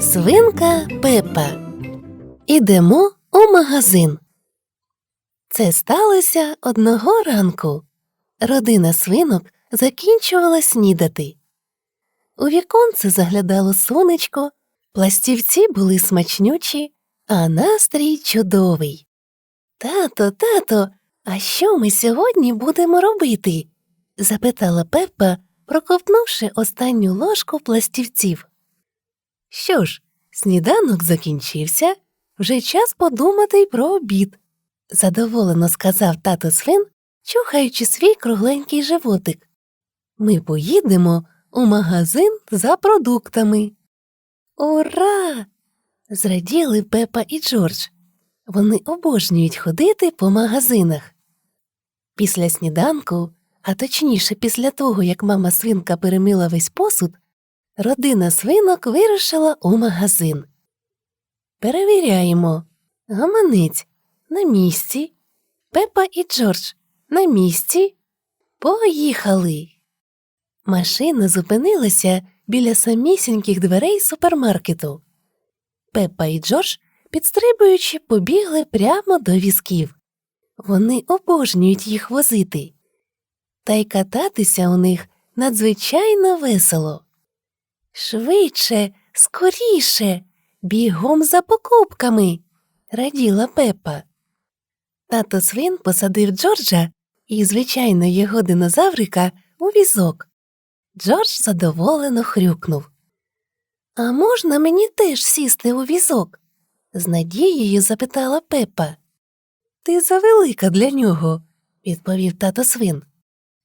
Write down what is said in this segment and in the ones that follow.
Свинка Пепа. Ідемо у магазин. Це сталося одного ранку. Родина свинок закінчувала снідати. У віконце заглядало сонечко, пластівці були смачнючі, а настрій чудовий. Тато, тато, а що ми сьогодні будемо робити? запитала Пеппа, проковтнувши останню ложку пластівців. Що ж, сніданок закінчився, вже час подумати й про обід, задоволено сказав тато свин, чухаючи свій кругленький животик. Ми поїдемо у магазин за продуктами. Ура! зраділи Пепа і Джордж. Вони обожнюють ходити по магазинах. Після сніданку, а точніше після того, як мама свинка перемила весь посуд, родина свинок вирушила у магазин. Перевіряємо. Гаманець на місці. Пепа і Джордж на місці. Поїхали. Машина зупинилася біля самісіньких дверей супермаркету. Пепа і Джордж, підстрибуючи, побігли прямо до візків. Вони обожнюють їх возити. Та й кататися у них надзвичайно весело. Швидше, скоріше, бігом за покупками, раділа Пепа. Тато свин посадив Джорджа і, звичайно, його динозаврика у візок. Джордж задоволено хрюкнув. А можна мені теж сісти у візок? з надією запитала Пепа. Ти завелика для нього, відповів тато свин.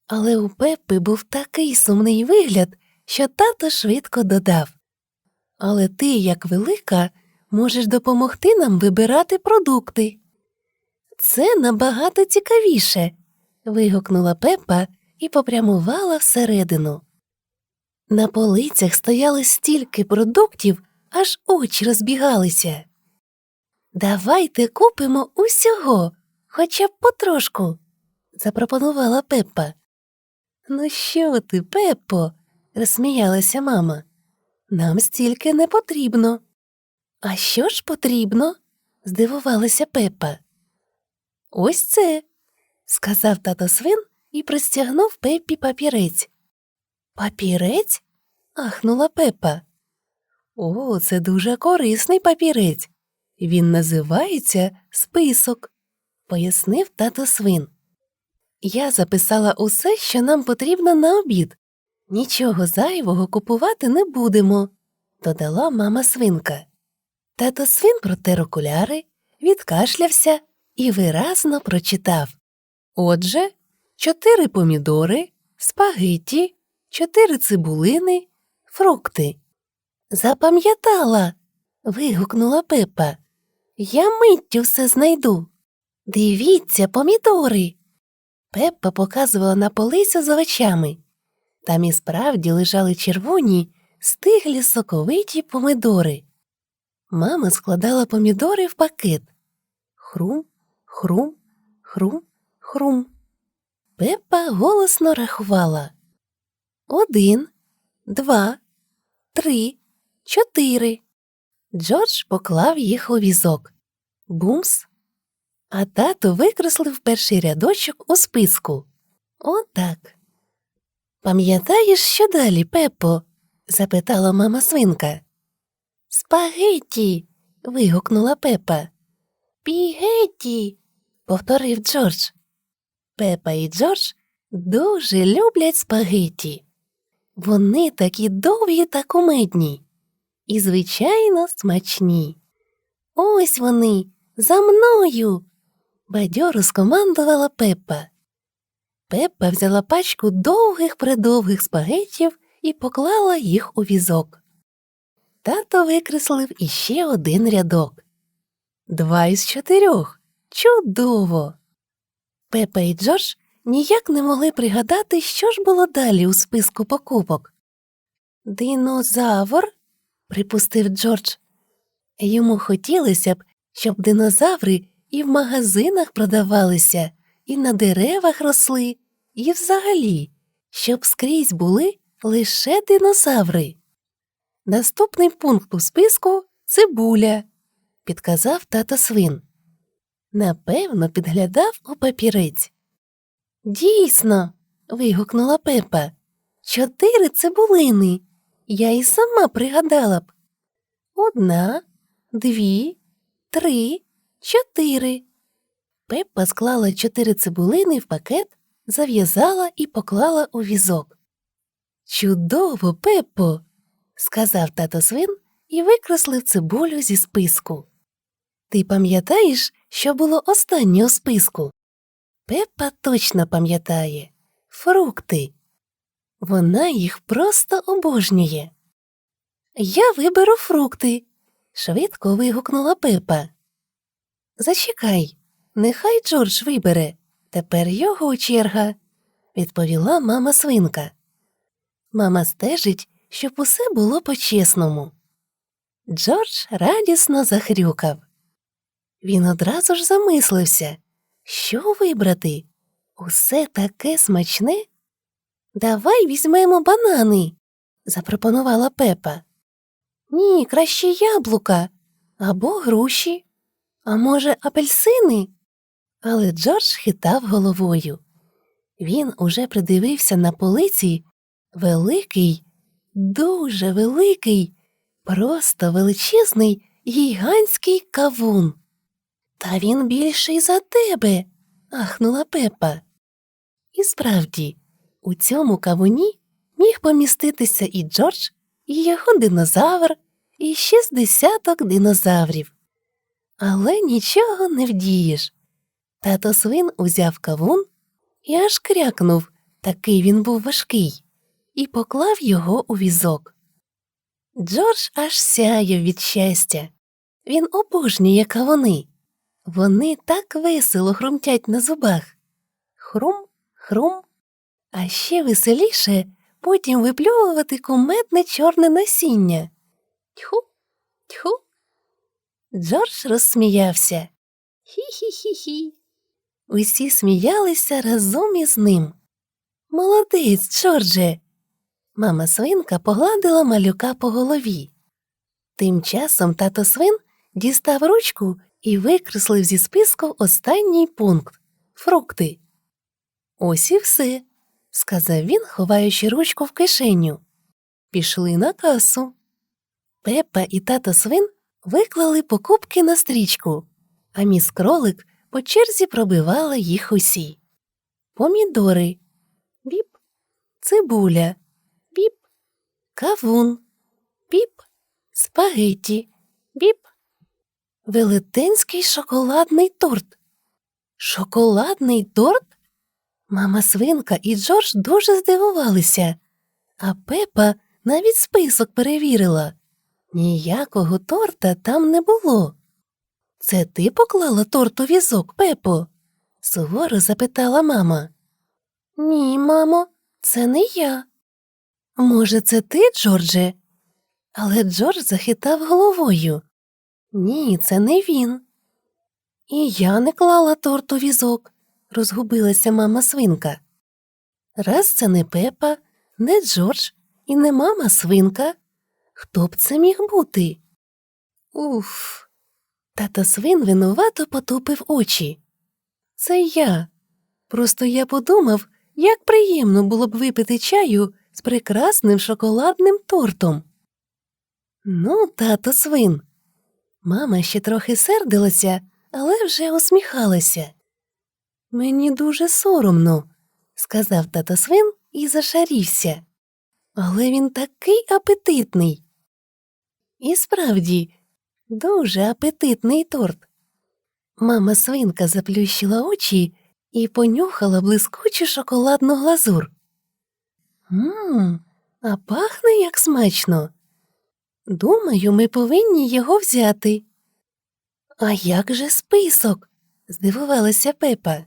Але у Пепи був такий сумний вигляд, що тато швидко додав. Але ти, як велика, можеш допомогти нам вибирати продукти. Це набагато цікавіше. вигукнула Пепа і попрямувала всередину. На полицях стояли стільки продуктів, аж очі розбігалися. Давайте купимо усього, хоча б потрошку, запропонувала Пеппа. Ну що ти, Пеппо? Розсміялася мама. Нам стільки не потрібно. А що ж потрібно? здивувалася Пеппа. Ось це, сказав тато свин і простягнув Пеппі папірець. Папірець? ахнула Пеппа. О, це дуже корисний папірець. Він називається список, пояснив тато свин. Я записала усе, що нам потрібно на обід. Нічого зайвого купувати не будемо, додала мама свинка. Тато свин протер окуляри, відкашлявся і виразно прочитав Отже, чотири помідори, спагетті, чотири цибулини, фрукти. Запам'ятала. вигукнула Пепа. Я миттю все знайду. Дивіться, помідори. Пеппа показувала на полицю з овочами. Там і справді лежали червоні, стиглі соковиті помидори. Мама складала помідори в пакет. Хрум, хрум, хрум, хрум. Пеппа голосно рахувала. Один, два, три, чотири. Джордж поклав їх у візок. Бумс. А тато викреслив перший рядочок у списку. Отак. Пам'ятаєш, що далі, Пеппо? запитала мама свинка. Спагетті. вигукнула Пепа. Пігетті. повторив Джордж. Пепа і Джордж дуже люблять спагетті. Вони такі довгі та кумедні і, звичайно, смачні. Ось вони, за мною. бадьоро скомандувала Пеппа. Пеппа взяла пачку довгих придовгих спагетів і поклала їх у візок. Тато викреслив іще один рядок. Два із чотирьох. Чудово. Пепа і Джордж ніяк не могли пригадати, що ж було далі у списку покупок. Динозавр, припустив Джордж. Йому хотілося б, щоб динозаври і в магазинах продавалися, і на деревах росли, і взагалі, щоб скрізь були лише динозаври. Наступний пункт у списку цибуля, підказав тато свин. Напевно, підглядав у папірець. Дійсно. вигукнула Пепа. Чотири цибулини. Я і сама пригадала б. Одна, дві, три, чотири. Пеппа склала чотири цибулини в пакет, зав'язала і поклала у візок. Чудово, Пеппо, сказав тато свин і викреслив цибулю зі списку. Ти пам'ятаєш, що було останнє у списку? Пеппа точно пам'ятає фрукти. Вона їх просто обожнює. Я виберу фрукти, швидко вигукнула Пепа. Зачекай, нехай Джордж вибере. Тепер його черга, відповіла мама свинка. Мама стежить, щоб усе було по-чесному. Джордж радісно захрюкав. Він одразу ж замислився, що вибрати. Усе таке смачне. Давай візьмемо банани, запропонувала Пепа. Ні, краще яблука або груші, а може, апельсини? Але Джордж хитав головою. Він уже придивився на полиці великий, дуже великий, просто величезний гігантський кавун. Та він більший за тебе. ахнула Пепа. І справді, у цьому кавуні міг поміститися і Джордж, і його динозавр, і ще з десяток динозаврів. Але нічого не вдієш. Тато свин узяв кавун і аж крякнув, такий він був важкий, і поклав його у візок. Джордж аж сяяв від щастя. Він обожнює кавуни. Вони так весело хрумтять на зубах. Хрум, хрум, а ще веселіше потім випльовувати куметне чорне насіння. Тьху, тьху. Джордж розсміявся. Хі-хі-хі-хі. Усі сміялися разом із ним. Молодець, Джордже. Мама свинка погладила малюка по голові. Тим часом тато свин дістав ручку і викреслив зі списку останній пункт фрукти. Ось і все, сказав він, ховаючи ручку в кишеню. Пішли на касу. Пепа і тато свин виклали покупки на стрічку, а міс кролик по черзі пробивала їх усі. Помідори, біп, цибуля, біп, кавун, біп, спагетті, біп, велетенський шоколадний торт. Шоколадний торт? Мама свинка і Джордж дуже здивувалися, а Пепа навіть список перевірила. Ніякого торта там не було. Це ти поклала торт у візок, Пепо? суворо запитала мама. Ні, мамо, це не я. Може, це ти, Джордже? Але Джордж захитав головою. Ні, це не він. І я не клала торт у візок, розгубилася мама свинка. Раз це не Пепа, не Джордж і не мама свинка. Хто б це міг бути? Уф. Тато свин винувато потупив очі. Це я. Просто я подумав, як приємно було б випити чаю з прекрасним шоколадним тортом. Ну, тато свин. Мама ще трохи сердилася, але вже усміхалася. Мені дуже соромно, сказав тато свин і зашарівся. Але він такий апетитний. І справді, дуже апетитний торт. Мама свинка заплющила очі і понюхала блискучу шоколадну глазур. Мм, а пахне як смачно. Думаю, ми повинні його взяти. А як же список? здивувалася Пепа.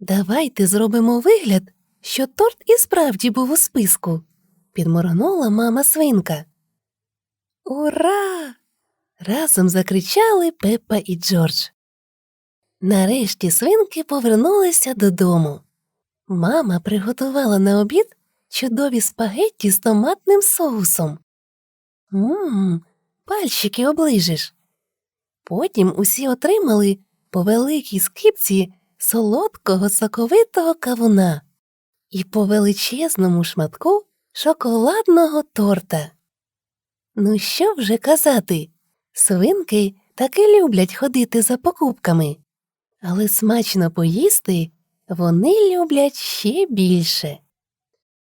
Давайте зробимо вигляд, що торт і справді був у списку, підморгнула мама свинка. Ура! Разом закричали Пепа і Джордж. Нарешті свинки повернулися додому. Мама приготувала на обід чудові спагетті з томатним соусом. Мм, пальчики оближеш. Потім усі отримали по великій скипці солодкого соковитого кавуна і по величезному шматку шоколадного торта. Ну що вже казати, свинки таки люблять ходити за покупками, але смачно поїсти вони люблять ще більше.